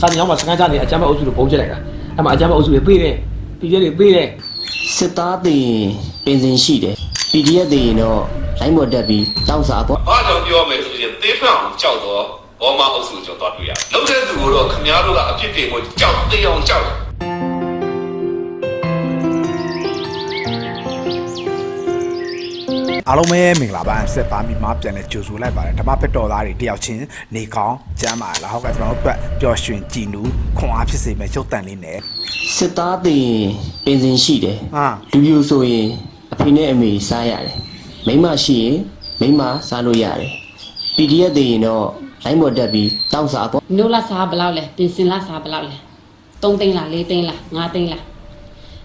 စာတင်ကျောင်းမှာစကန်ကြနေအကြမ်းဖက်အုပ်စုကိုပုံကျလိုက်တာအဲ့မှာအကြမ်းဖက်အုပ်စုတွေပြေးတယ်ပြည်ကျတွေပြေးတယ်စစ်သားတည်ရင်ပင်စင်ရှိတယ် PDF တည်ရင်တော့လိုင်းပေါ်တက်ပြီးတောက်စားပေါ့။ဘာကြောင့်ပြောမယ်ဆိုရင်သေဖက်အောင်ကြောက်တော့ဘောမအုပ်စုကိုကျွန်တော်တွေ့ရတယ်။လုံးတဲ့သူကိုတော့ခမားတို့ကအဖြစ်တင်ကိုကြောက်သေအောင်ကြောက် အားလုံးပဲမင်္ဂလာပါဆက်ပါမိမပြန်လဲကြိုဆိုလိုက်ပါတယ်ဓမ္မဖက်တော်သားတွေတယောက်ချင်းနေကောင်းကျမ်းပါလားဟုတ်ကဲ့ကျွန်တော်တို့အတွက်ပျော်ရွှင်ကြည်နူးခွန်အားဖြစ်စေမယ့်ရုပ်တန်လေးနဲ့စစ်သားတည်ရင်ပင်စင်ရှိတယ်ဟာလူပြူဆိုရင်အဖေနဲ့အမေစားရတယ်မိန်းမရှိရင်မိန်းမစားလို့ရတယ် PDF တည်ရင်တော့လိုင်းပေါ်တက်ပြီးတောက်စားပေါ့နို့လာစားဘယ်လောက်လဲပြင်စင်လာစားဘယ်လောက်လဲ3သိန်းလား4သိန်းလား5သိန်းလား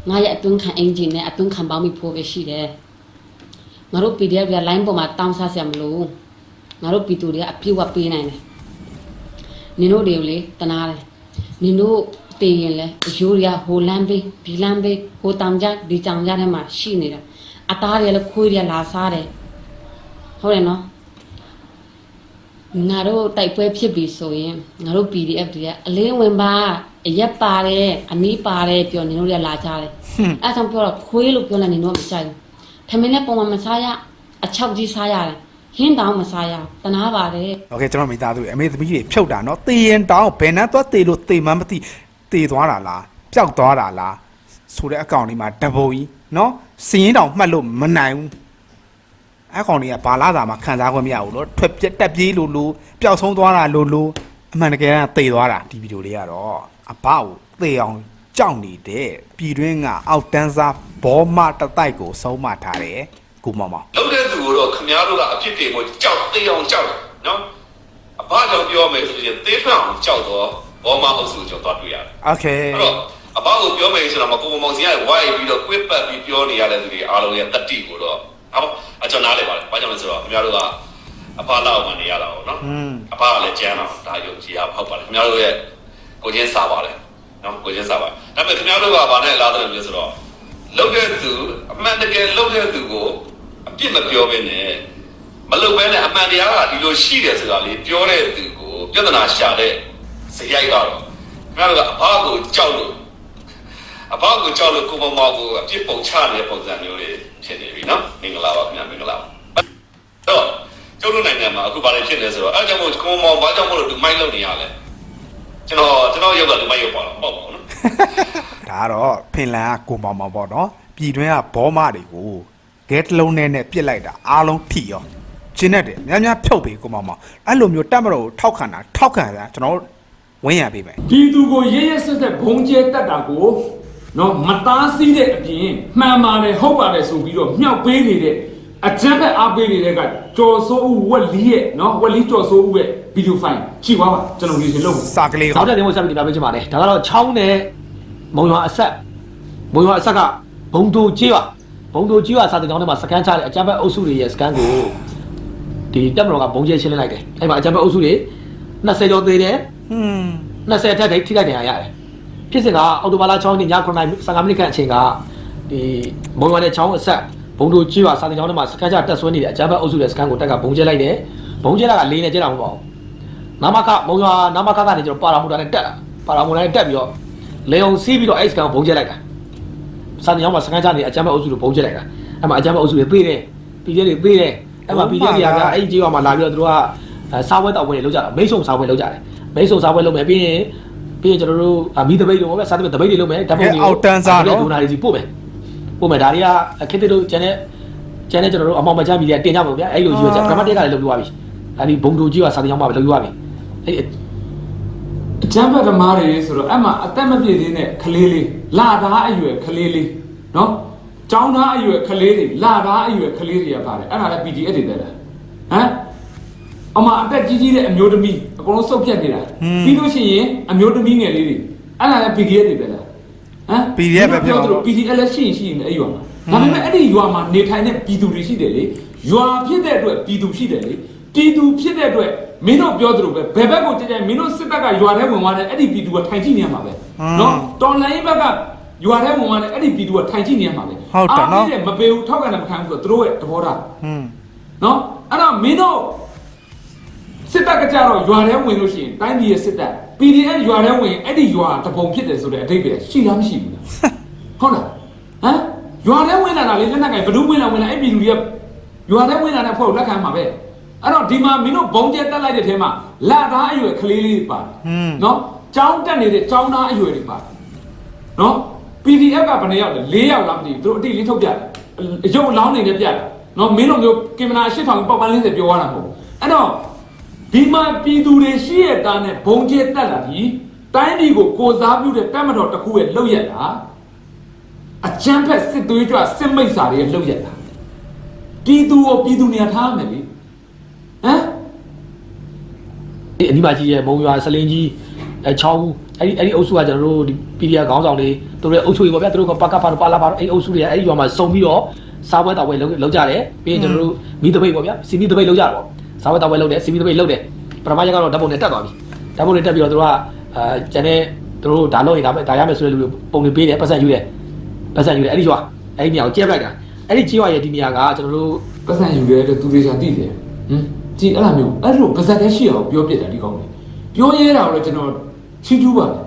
ငါရဲ့အတွင်းခံအင်ဂျင်နဲ့အတွင်းခံပေါင်းပြီးဖို့ပဲရှိတယ် ငါတို့ PDF က line ပေါ်မှာတောင်းစားစရာမလိုငါတို့ပြည်သူတွေကအပြည့်ဝပေးနိုင်တယ်နင်တို့တွေကိုလေတနာတယ်နင်တို့တည်ရင်လဲအယိုးတွေကဟိုလမ်းပေးဘီလမ်းပေးဟိုတောင်ကြဒီတောင်ကြထဲမှာရှိနေတာအသားတွေလည်းခွေးတွေလာစားတယ်ဟုတ်တယ်နော်ငါတို့တိုက်ပွဲဖြစ်ပြီဆိုရင်ငါတို့ PDF တွေကအလေးဝင်ပါအရက်ပါတယ်အမီးပါတယ်ပြောနေတို့ရလာကြတယ်အဲဒါကြောင့်ပြောတော့ခွေးလို့ပြောလိုက်နေတော့မကြိုက်ဘူးထ မင်းနဲ့ပုံမှန်မစားရအချောက်ကြီးစားရတယ်ဟင်းတောင်မစားရတနာပါတယ် โอเคကျွန်တော်မိသားစုတွေအမေသမီးတွေဖြုတ်တာเนาะတည်ရင်တောင်းဘယ်နှမ်းသွားတည်လို့တည်မှမသိတည်သွားတာလားပျောက်သွားတာလားဆိုတဲ့အကောင့်လေးမှာတပုံကြီးเนาะစည်ရင်တောင်မှတ်လို့မနိုင်ဘူးအဲ့ကောင်တွေကဘာလာသာမှခံစားခွင့်မရဘူးလို့ထွက်ပြက်တက်ပြေးလို့လို့ပျောက်ဆုံးသွားတာလို့လို့အမှန်တကယ်ကတည်သွားတာဒီဗီဒီယိုလေးကတော့အဘကိုတည်အောင် ကြောက်နေတဲ့ပြည်တွင်းကအောက်တန်းစားဘောမတတိုက်ကိုဆုံးမထားတယ်ကိုမောင်မောင် ။လုံးတဲ့သူကိုတော့ခမားတို့ကအဖြစ်တင်ကိုကြောက်သေအောင်ကြောက်တယ်နော်။အဘာကြောင့်ပြောမယ်ဆိုရင်သေဖက်အောင်ကြောက်တော့ဘောမအုပ်စုကိုကျွန်တော်တွေ့ရတယ် โอเค ။အဲ့တော့အဘာကိုပြောမယ်ဆိုတော့မကိုမောင်စင်ကဝိုင်းပြီးတော့ကွစ်ပတ်ပြီးပြောနေရတဲ့သူတွေအားလုံးရဲ့တတိကိုတော့အကျွန်တော်နားလေပါလေ။ဘာကြောင့်လဲဆိုတော့ခမားတို့ကအဖလောက်မှနေရတာပေါ့နော် อืม အဖကလည်းကျမ်းတော့ဒါယုံကြည်ရဟုတ်ပါလေခင်ဗျားတို့ရဲ့ကိုချင်းစားပါလေ နော်ကိုချင်းစားပါဒါပေမဲ့ခင်ဗျားတို့ကဘာနဲ့လာတယ်လဲဆိုတော့လုတ်တဲ့သူအမှန်တကယ်လုတ်တဲ့သူကိုအပြစ်မပြောဘဲနဲ့မလုတ်ဘဲနဲ့အမှန်တရားကဒီလိုရှိတယ်ဆိုတာလေးပြောတဲ့သူကိုပြဿနာရှာတဲ့စရိုက်ကတော့ခင်ဗျားတို့ကအဖကိုကြောက်လို့အဖကိုကြောက်လို့ကိုမမောင်ကိုအပြစ်ပုံချနေတဲ့ပုံစံမျိုးလေးဖြစ်နေပြီနော်မင်္ဂလာပါခင်ဗျာမင်္ဂလာပါတော့ကျုပ်တို့နိုင်ငံမှာအခုဘာတွေဖြစ်လဲဆိုတော့အဲကြောင့်မို့ကိုမောင်ဘာကြောင့်မို့လို့ဒီမိုင်းလုံနေရလဲ ကျွန်တော်ကျွန်တော်ရုပ်ကဒီမိုင်းရုပ်ပါတော့ပေါ့ပေါ့နော်ဒါကတော့ဖင်လန်ကကိုမောင်မောင်ပေါ့နော်ပြည်တွင်းကဘောမတွေကိုဂဲတလုံးနဲ့နဲ့ပြစ်လိုက်တာအားလုံးထိရောရှင်းတတ်တယ်များများဖြုတ်ပေးကိုမောင်မောင်အဲ့လိုမျိုးတက်မတော်ကိုထောက်ခံတာထောက်ခံတာကျွန်တော်တို့ဝင်းရပေးမယ်ပြည်သူကိုရရဆက်ဆက်ဘုံကျဲတတ်တာကိုနော်မသားစည်းတဲ့အပြင်မှန်ပါတယ်ဟုတ်ပါတယ်ဆိုပြီးတော့မြောက်ပေးနေတဲ့ အကြမ်းဖက်အားပေးနေတဲ့ကကြော်စိုးဦးဝက်လီရဲ့နော်ဝက်လီကြော်စိုးဦးရဲ့ဗီဒီယိုဖိုင်ကြည့်ပါပါကျွန်တော်ဒီရှင်လုပ်မယ်စာကလေးကနောက်တဲ့တင်ဖို့ဆက်ပြီးတင်ပြပေးချင်ပါတယ်ဒါကတော့ချောင်းနဲ့မုံရွာအဆက်မုံရွာအဆက်ကဘုံတိုကြီးရွာဘုံတိုကြီးရွာစာတင်ကျောင်းထဲမှာစကန်ချတဲ့အကြမ်းဖက်အုပ်စုတွေရဲ့စကန်ကိုဒီတက်မတော်ကဘုံကျဲရှင်းလင်းလိုက်တယ်အဲ့မှာအကြမ်းဖက်အုပ်စုတွေ20ကျော်သေးတယ်ဟွန်း20အထက်ထိထိခိုက်နေရရတယ်ဖြစ်စဉ်ကအော်တိုဘာလ6ရက်ည9:15မိနစ်ခန့်အချိန်ကဒီမုံရွာနဲ့ချောင်းအဆက် ဘုံတိုကြီးရွာစာတင်ကျောင်းထဲမှာစကန်ချတက်ဆွဲနေတဲ့အကြမ်းဖက်အုပ်စုရဲ့စကန်ကိုတက်ကဘုံကျဲလိုက်တယ်ဘုံကျဲတာကလေးနဲ့ကျဲတာမဟုတ်ပါဘူးနာမခမုံရွာနာမခကနေကျွန်တော်ပါရာမူတာနဲ့တက်လာပါရာမူတာနဲ့တက်ပြီးတော့လေအောင်စီးပြီးတော့အဲ့စကန်ကိုဘုံကျဲလိုက်တာစံညောင်းမှာစကန်ချနေအကြမ်းဖက်အုပ်စုကိုဘုံကျဲလိုက်တာအဲ့မှာအကြမ်းဖက်အုပ်စုတွေပြေးတယ်ပြည်ကျဲတွေပြေးတယ်အဲ့မှာပြည်ကျဲတွေကအဲ့ဒီကြေးရွာမှာလာပြီးတော့သူတို့ကစားပွဲတောက်ပွဲတွေလုပ်ကြတာမိတ်ဆုံစားပွဲလုပ်ကြတယ်မိတ်ဆုံစားပွဲလုပ်မယ်ပြီးရင်ပြီးရင်ကျွန်တော်တို့မီးတပိတ်တွေပေါ့ဗျစားတပိတ်တပိတ်တွေလုပ်မယ်ဓာတ်ပုံတွေဒိုနာတွေစီပို့မယ် ပို့မယ်ဒါတွေကခေတ္တတို့ကျန်တဲ့ကျန်တဲ့ကျွန်တော်တို့အမောင်မချမ်းပြည်တွေတင်ကြပါဗျာအဲ့လိုကြီးပဲပထမတက်ကလည်းလုပ်ပြီးသွားပြီအဲ့ဒီဘုံတူကြီးကစာတင်ကြောင်းမှာပဲလုပ်ပြီးသွားပြီအဲ့အကြမ်းဖက်သမားတွေဆိုတော့အဲ့မှာအသက်မပြည့်သေးတဲ့ကလေးလေးလာသားအရွယ်ကလေးလေးနော်ចောင်းသားအရွယ်ကလေးတွေလာသားအရွယ်ကလေးတွေကပါတယ်အဲ့ဒါလည်း PDF တွေတက်တာဟမ်အမအသက်ကြီးကြီးတဲ့အမျိုးသမီးအကုန်လုံးစုပ်ပြတ်နေတာပြီးလို့ရှိရင်အမျိုးသမီးငယ်လေးတွေအဲ့ဒါလည်း PDF တွေတက်တာ ဟမ် PDF ပဲပြောသူတို့ PDF လည်းရှိရင်ရှိရင်လည်းအဲ့ရွာမှာဒါပေမဲ့အဲ့ဒီရွာမှာနေထိုင်တဲ့ပြည်သူတွေရှိတယ်လေရွာဖြစ်တဲ့အတွက်ပြည်သူရှိတယ်လေပြည်သူဖြစ်တဲ့အတွက်မင်းတို့ပြောသလိုပဲဘယ်ဘက်ကိုကြည့်ကြမင်းတို့စစ်တပ်ကရွာထဲဝင်သွားတဲ့အဲ့ဒီပြည်သူကထိုင်ကြည့်နေရမှာပဲနော်တော်လိုင်းဘက်ကရွာထဲဝင်သွားတဲ့အဲ့ဒီပြည်သူကထိုင်ကြည့်နေရမှာပဲဟုတ်တယ်နော်အားကြီးမပေးဘူးထောက်ကန်တယ်မခံဘူးဆိုတော့သူတို့ရဲ့သဘောထားဟွန်းနော်အဲ့တော့မင်းတို့စစ်တပ်ကကြတော့ရွာထဲဝင်လို့ရှိရင်တိုင်းပြည်ရဲ့စစ်တပ် PDF ရွာထဲဝင်အဲ့ဒီရွာတပုံဖြစ်တယ်ဆိုတဲ့အဓိပ္ပာယ်ရှိလားမရှိဘူးလားဟုတ်လားဟမ်ရွာထဲဝင်လာတာလေလက်နက်ကဘယ်သူဝင်လာဝင်လာအဲ့ပြည်သူတွေကရွာထဲဝင်လာတဲ့ဖွဲ့ကိုလက်ခံမှာပဲအဲ့တော့ဒီမှာမင်းတို့ဘုံကျဲတက်လိုက်တဲ့ထဲမှာလာသားအရွယ်ကလေးလေးတွေပါတယ်နော်ကြောင်းတက်နေတဲ့ကြောင်းသားအရွယ်တွေပါတယ်နော် PDF ကဘယ်နှယောက်လဲ၄ယောက်လားမသိဘူးသူတို့အတိလေးထုတ်ပြတယ်အယုံအလောင်းနေနဲ့ပြတယ်နော်မင်းတို့မျိုးကင်မရာ၈000ပေါက်ပန်းလေးတွေပြောရတာမဟုတ်ဘူးအဲ့တော့ ဒီမှာပြည်သူတွေရှိရတာနဲ့ဘုံကျဲတက်လာပြီတိုင်းပြည်ကိုကိုစားပြုတဲ့တပ်မတော်တစ်ခုရဲ့လှုပ်ရက်တာအကြမ်းဖက်စစ်သွေးကြွစစ်မိတ်စာတွေရဲ့လှုပ်ရက်တာပြည်သူကိုပြည်သူနေရာထားမယ်လေဟမ်ဒီအနီးမှာကြီးရဲ့မုံရွာစလင်းကြီးအဲချောင်းအဲ့ဒီအဲ့ဒီအုပ်စုကကျွန်တော်တို့ဒီ PDF ခေါင်းဆောင်တွေသူတို့ရဲ့အုပ်စုတွေပေါ့ဗျာသူတို့ကပကဖာတို့ပါလာပါတို့အဲ့ဒီအုပ်စုတွေကအဲ့ဒီရွာမှာစုံပြီးတော့စားပွဲတောက်ပွဲလုပ်လုပ်ကြတယ်ပြီးရင်ကျွန်တော်တို့မီးတပိတ်ပေါ့ဗျာစီမီတပိတ်လုပ်ကြတော့ စားပွဲတောက်ပွဲလုပ်တယ်စီမီတပိတ်လုပ်တယ်ပထမရက်ကတော့ဓာတ်ပုံနဲ့တက်သွားပြီဓာတ်ပုံနဲ့တက်ပြီးတော့သူတို့ကအဲကျန်တဲ့သူတို့ဒါလုပ်ရင်ဒါပဲဒါရမယ်ဆိုတဲ့လူတွေပုံတွေပေးတယ်ပတ်စံယူတယ်ပတ်စံယူတယ်အဲ့ဒီရွာအဲ့ဒီနေရာကိုကျဲပလိုက်တာအဲ့ဒီကြီးရွာရဲ့ဒီနေရာကကျွန်တော်တို့ပတ်စံယူရဲတဲ့သူတွေရှာတိတယ်ဟမ်ကြည်အဲ့လိုမျိုးအဲ့လိုပါဇက်တည်းရှိအောင်ပြောပြတယ်ဒီကောင်းလေးပြောရဲတာကိုလည်းကျွန်တော်ချီးကျူးပါတယ်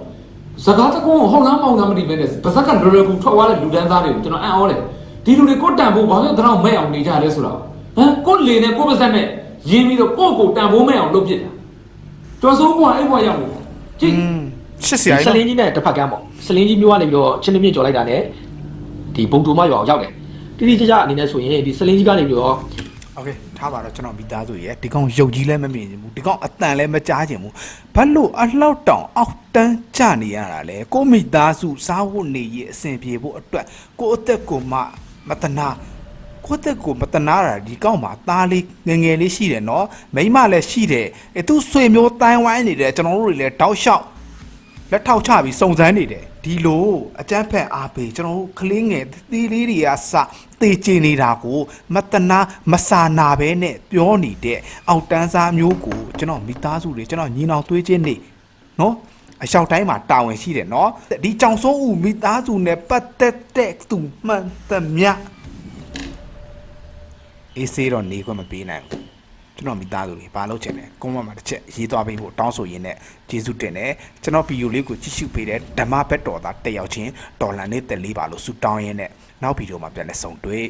စကားတကုန်းကိုဟုတ်လားမဟုတ်လားမသိဘဲနဲ့ပါဇက်ကလွယ်လွယ်ကူထွက်သွားတဲ့လူတန်းသားတွေကိုကျွန်တော်အံ့ဩတယ်ဒီလူတွေကိုတန်ဖို့ဘာလို့တော့မဲ့အောင်နေကြလဲဆိုတာဟမ်ကိုလေနဲ့ကိုပါဇက်နဲ့ ရင်းပြီးတော့ကိုကိုတန်ဖို့မဲ့အောင်လုပ်ပြစ်တာကျော်စိုးဘွားအဲ့ဘွားရောက်လို့ကြည့် อืมရှစ်ဆရာ စလ ကြီး င်းကြီးနဲ့တစ်ဖက်ကမ်းပေါ့စလင်းကြီးမျိုးကနေပြီးတော့ချင်းနှမြင့်ကြော်လိုက်တာနဲ့ဒီဘုံတူမရွာကိုရောက်တယ်တိတိကျကျအနေနဲ့ဆိုရင်ဒီစလင်းကြီးကနေပြီးတော့ โอเคထားပါတော့ကျွန်တော်မိသားစုရယ်ဒီကောင်ရုပ်ကြီးလည်းမမြင်ချင်ဘူးဒီကောင်အတန်လည်းမကြားချင်ဘူးဘာလို့အလောက်တောင်အောက်တန်းကြနေရတာလဲကိုမိသားစုစားဖို့နေရအဆင်ပြေဖို့အတွက်ကိုအသက်ကိုမှမတနာ ကိုအသက်ကိုမတနာတာဒီကောင်မှာသားလေးငယ်ငယ်လေးရှိတယ်နော်မိန်းမလည်းရှိတယ်အဲသူဆွေမျိုးတိုင်းဝိုင်းနေတယ်ကျွန်တော်တို့တွေလည်းတောက်လျှောက်လက်ထောက်ချပြီးစုံစမ်းနေတယ်ဒီလိုအကြမ်းဖက်အားပေးကျွန်တော်တို့ကလေးငယ်သီးလေးတွေကစတေချင်နေတာကိုမတနာမစာနာပဲနဲ့ပြောနေတဲ့အောက်တန်းစားမျိုးကိုကျွန်တော်မိသားစုတွေကျွန်တော်ညီနောင်သွေးချင်းနေနော်အလျှောက်တိုင်းမှာတာဝန်ရှိတယ်နော်ဒီကြောင်စိုးဦးမိသားစုနဲ့ပတ်သက်တဲ့သူမှန်သမျှ အေးစေးတော့နေခွင့်မပေးနိုင်ဘူးကျွန်တော်မိသားစုတွေဘာလုပ်ချင်လဲကွန်မန့်မှာတစ်ချက်ရေးသွားပေးဖို့တောင်းဆိုရင်းနဲ့ကျေးဇူးတင်တယ်ကျွန်တော်ဗီဒီယိုလေးကိုကြည့်ရှုပေးတဲ့ဓမ္မဘက်တော်သားတက်ရောက်ချင်းတော်လန်လေးတက်လေးပါလို့ဆုတောင်းရင်းနဲ့နောက်ဗီဒီယိုမှာပြန်လည်ဆုံတွေ့